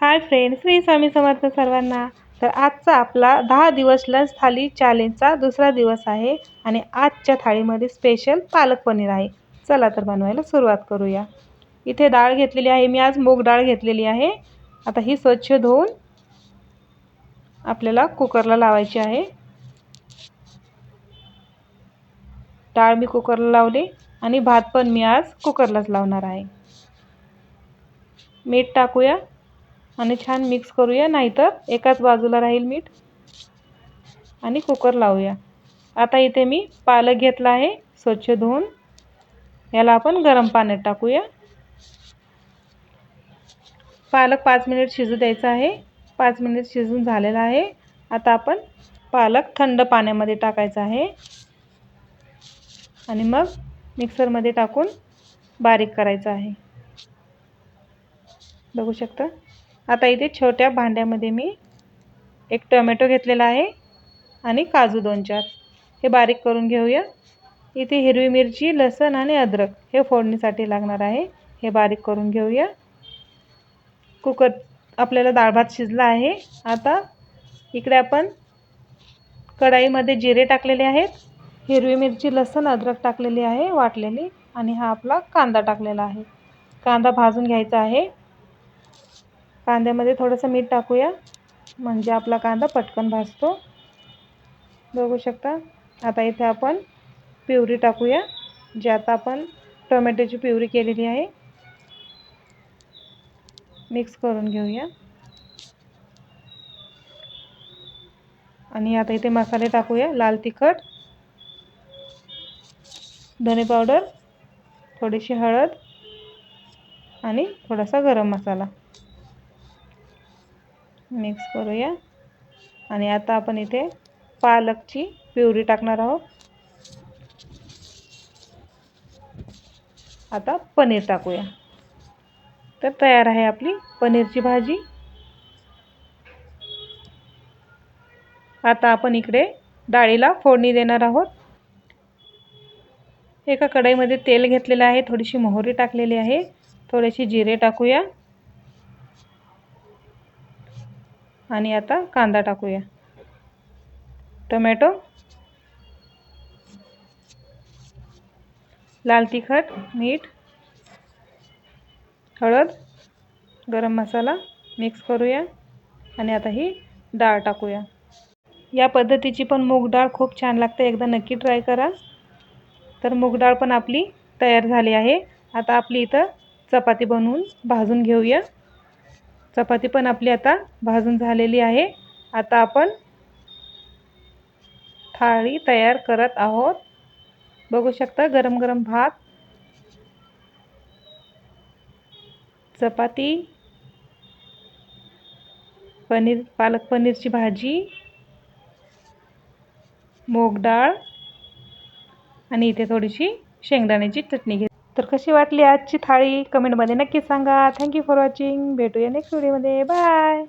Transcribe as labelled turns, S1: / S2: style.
S1: Hi friend Shri Swami Samarth सर्वांना. तर आजचा आपला दहा दिवस लंच थाली चॅलेंजचा दुसरा दिवस आहे आणि आजच्या थाळीमध्ये स्पेशल पालक पनीर आहे. चला तर बनवायला सुरुवात करूया. इथे डाळ घेतलेली आहे मी आज मूग डाळ घेतलेली आहे. आता ही स्वच्छ धुवून आपल्याला कुकरला लावायची आहे. डाळ मी कुकरला लावली आणि भात पण मी आज कुकरलाच लावणार आहे. मीठ टाकूया. आणि छान मिक्स करूया नाहीतर एकाच बाजूला राहील मीठ आणि कुकर लावूया. आता इथे मी पालक घेतला आहे स्वच्छ धुवून. याला आपण गरम पाण्यात टाकूया. पालक पाच मिनिट शिजू द्यायचा आहे. पाच मिनिट शिजून झालेला आहे. आता आपण पालक थंड पाण्यामध्ये टाकायचा आहे. आणि मग मिक्सरमध्ये टाकून बारीक करायचं आहे. बघू शकता? आता इथे छोट्या भांड्यामध्ये मी एक टोमॅटो घेतलेला आहे आणि काजू दोन चार. हे बारीक करून घेऊया. इथे हिरवी मिरची लसण आणि अद्रक हे फोडणीसाठी लागणार आहे. हे बारीक करून घेऊया. कुकर आपल्याला डाळ भात शिजला आहे. आता इकडे आपण कढाईमध्ये जिरे टाकलेले आहेत. हिरवी मिरची लसण अद्रक टाकलेली आहे वाटलेली. आणि हा आपला कांदा टाकलेला आहे. कांदा भाजून घ्यायचा आहे. कांद्यामध्ये थोडंसं मीठ टाकूया. म्हणजे आपला कांदा पटकन भाजतो. बघू शकता. आता इथे आपण प्युरी टाकूया. जे आता आपण टोमॅटोची प्युरी केलेली आहे. मिक्स करून घेऊया. आणि आता इथे मसाले टाकूया. लाल तिखट धने पावडर थोडीशी हळद आणि थोडासा गरम मसाला. मिक्स करूया. आणि आता आपण इथे पालकची प्युरी टाकणार आहोत. आता पनीर टाकूया. तर तयार आहे आपली पनीरची भाजी. आता आपण इकडे डाळीला फोडणी देणार आहोत. एका कढईमध्ये तेल घेतलेलं आहे थोडीशी मोहरी टाकलेली आहे थोडेसे जिरे टाकूया. आणि आता कांदा टाकूया. टोमॅटो. लाल तिखट मीठ हळद गरम मसाला मिक्स करूया आणि आता ही डाळ टाकूया. या पद्धतीची पण मूग डाळ खूप छान लागते. एकदा नक्की ट्राय करा. तर मूग डाळ पण आपली तयार झाली आहे. आता आपली इथं चपाती बनवून भाजून घेऊया. चपाती पण आपली आता भाजून झालेली आहे. आता आपण थाळी तयार करत आहोत. बघू शकता गरम गरम भात चपाती पनीर पालक पनीरची भाजी मूग डाळ आणि इथे थोडीशी शेंगदाण्याची चटणी घे तर कशी वाटली आजची थाळी? कमेंटमध्ये नक्की सांगा. थँक्यू फॉर वॉचिंग भेटूया नेक्स्ट व्हिडिओमध्ये बाय